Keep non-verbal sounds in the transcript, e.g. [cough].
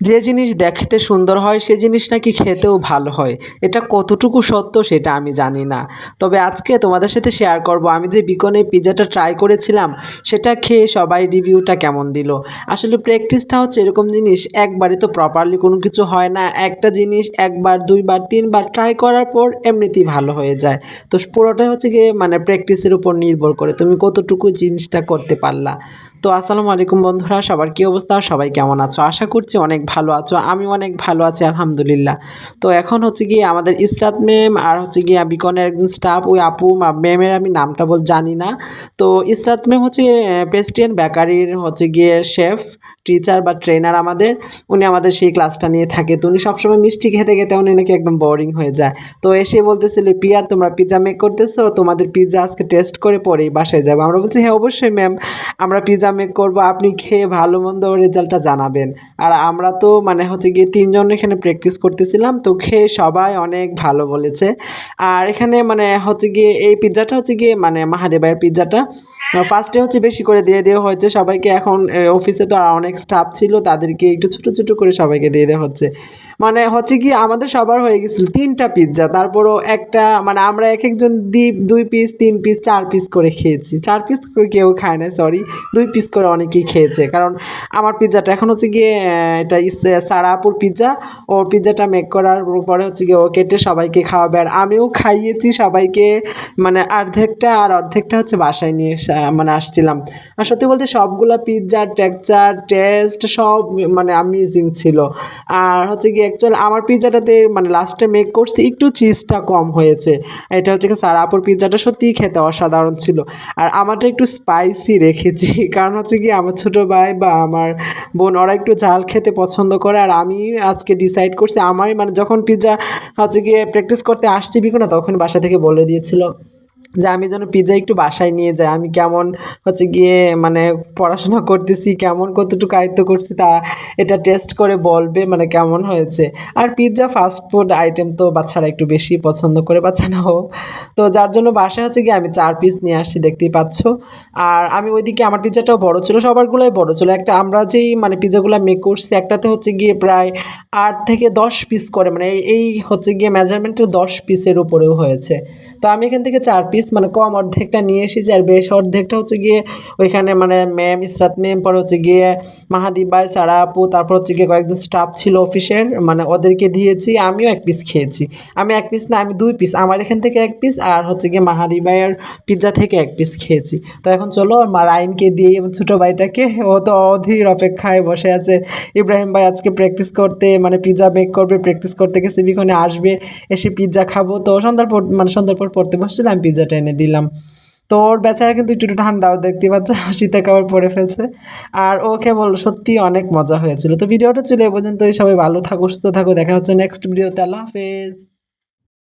যে জিনিস দেখতে সুন্দর হয়, সে জিনিস নাকি খেতেও ভালো হয়। এটা কতটুকু সত্য সেটা আমি জানি না। তবে আজকে তোমাদের সাথে শেয়ার করব। আমি যে বিকনে পিৎজাটা ট্রাই করেছিলাম, সেটা খেয়ে সবাই রিভিউটা কেমন দিল? আসলে প্র্যাকটিসটা হচ্ছে এরকম জিনিস, একবারে তো প্রপারলি কোনো কিছু হয় না। একটা জিনিস একবার, দুইবার, তিনবার ট্রাই করার পর এমনিতেই ভালো হয়ে যায়। তো পুরোটাই হচ্ছে গিয়ে মানে প্র্যাকটিসের উপর নির্ভর করে তুমি কতটুকু জিনিসটা করতে পারলা। তো আসসালামু আলাইকুম বন্ধুরা, সবার কী অবস্থা? সবাই কেমন আছো? আশা করছি অনেক ভালো আছো? আমি অনেক ভালো আছি, আলহামদুলিল্লাহ। তো এখন হচ্ছে গিয়ে আমাদের ইসরাত ম্যাম আর হচ্ছে গিয়ে বিকনের একজন স্টাফ ওই আপু ম্যামের আমি নামটা বল জানি না। তো ইসরাত ম্যাম হচ্ছে পেস্টিয়ান বেকারির হচ্ছে গিয়ে শেফ টিচার বা ট্রেনার আমাদের, উনি আমাদের সেই ক্লাসটা নিয়ে থাকে। তো উনি সবসময় মিষ্টি খেতে খেতে উনি নাকি একদম বোরিং হয়ে যায়। তো এসে বলতেছিল, পিয়া, তোমরা পিৎজা মেক করতেছো? তোমাদের পিৎজা আজকে টেস্ট করে পরেই বাসায় যাব। আমরা বলছি হ্যাঁ অবশ্যই ম্যাম আমরা পিৎজা মেক করব। আপনি খেয়ে ভালো মন্দ রেজাল্টটা জানাবেন। আর আমরা তো মানে হচ্ছে গিয়ে তিনজন এখানে প্র্যাকটিস করতেছিলাম, তো খেয়ে সবাই অনেক ভালো বলেছে। আর এখানে মানে হচ্ছে গিয়ে এই পিৎজাটা হচ্ছে গিয়ে মানে মাহাদেবের পিৎজাটা ফার্স্টে হচ্ছে বেশি করে দিয়ে দেওয়া হয়েছে। সবাইকে এখন অফিসে তো আর অনেক স্টাফ ছিল, তাদেরকে একটু ছোটো ছোটো করে সবাইকে দিয়ে দেওয়া হচ্ছে। মানে হচ্ছে কি আমাদের সবার হয়ে গেছিল তিনটা পিৎজা তারপরও একটা মানে আমরা এক একজন দ্বীপ দুই পিস তিন পিস চার পিস করে খেয়েছি। চার পিস কেউ খায় না সরি দুই পিস করে অনেকেই খেয়েছে। কারণ আমার পিৎজাটা এখন হচ্ছে গিয়ে এটা সারাপুর পিৎজা ওর পিৎজাটা মেক করার পরে হচ্ছে গিয়ে ও কেটে সবাইকে খাওয়াবে। আর আমিও খাইয়েছি সবাইকে মানে অর্ধেকটা আর অর্ধেকটা হচ্ছে বাসায় নিয়ে মানে আসছিলাম। আর সত্যি বলতে সবগুলো পিৎজার টেক্সচার টেস্ট সব মানে অ্যামেজিং ছিল। আর হচ্ছে কি অ্যাকচুয়ালি আমার পিৎজাটাতে মানে লাস্টে মেক করছি, একটু চিজটা কম হয়েছে। এটা হচ্ছে কি স্যার সারাপুর পিৎজাটা সত্যিই খেতে অসাধারণ ছিল। আর আমারটা একটু স্পাইসি রেখেছি, [laughs] কারণ হচ্ছে কি আমার ছোটো ভাই বা আমার বোন, ওরা একটু ঝাল খেতে পছন্দ করে। আর আমি আজকে ডিসাইড করছি, আমারই মানে যখন পিৎজা হচ্ছে গিয়ে প্র্যাকটিস করতে আসছি বিকো না, তখন বাসা থেকে বলে দিয়েছিল যে আমি যেন পিৎজা একটু বাসায় নিয়ে যাই, আমি কেমন হচ্ছে গিয়ে মানে পড়াশোনা করতেছি, কেমন কতটুকু আয়ত্ত করছি তা এটা টেস্ট করে বলবে মানে কেমন হয়েছে। আর পিৎজা ফাস্ট ফুড আইটেম তো বাচ্চারা একটু বেশি পছন্দ করে বাচ্চারাও তো যার জন্য বাসায় হচ্ছে গিয়ে আমি চার পিস নিয়ে আসছি, দেখতেই পাচ্ছ। আর আমি ওইদিকে আমার পিৎজাটাও বড় ছিল, সবারগুলোই বড় ছিল। একটা আমরা যেই মানে পিৎজাগুলো মেক করছি, একটাতে হচ্ছে গিয়ে প্রায় আট থেকে দশ পিস করে মানে এই হচ্ছে গিয়ে মেজারমেন্টের দশ পিসের উপরেও হয়েছে। তো আমি এখান থেকে চার পিস মানে কম অর্ধেকটা নিয়ে এসেছি আর বেশ অর্ধেকটা হচ্ছে গিয়ে ওইখানে মানে ম্যাম ইসরাত ম্যাম পরে হচ্ছে গিয়ে মাহাদীপ ভাই, সারা আপু, তারপর হচ্ছে গিয়ে কয়েকজন স্টাফ ছিল অফিসের মানে ওদেরকে দিয়েছি, আমিও এক পিস খেয়েছি। আমি এক পিস না, আমি দুই পিস আমার এখান থেকে এক পিস আর হচ্ছে গিয়ে মাহাদীপ ভাইয়ের পিৎজা থেকে এক পিস খেয়েছি। তো এখন চলো রাইনকে দিয়ে ছোটো ভাইটাকে, ও তো অধীর অপেক্ষায় বসে আছে। ইব্রাহিম ভাই আজকে প্র্যাকটিস করতে মানে পিৎজা মেক করবে প্র্যাকটিস করতে গেছে বিক্ষণে আসবে, এসে পিৎজা খাব। তো সন্ধ্যার পর মানে সন্ধ্যার পর পড়তে বসছিল আমি পিৎজাটা এনে দিলাম। তো ওর বেচারা কিন্তু একটু ঠান্ডাও দেখতে পাচ্ছে শীতের কাপড় পরে ফেলছে। আর ওকে বল, সত্যি অনেক মজা হয়েছিল। তো ভিডিওটা চলে এ পর্যন্তই, সবাই ভালো থাকো, সুস্থ থাকো, দেখা হচ্ছে নেক্সট ভিডিওতে আল্লাহ হাফেজ।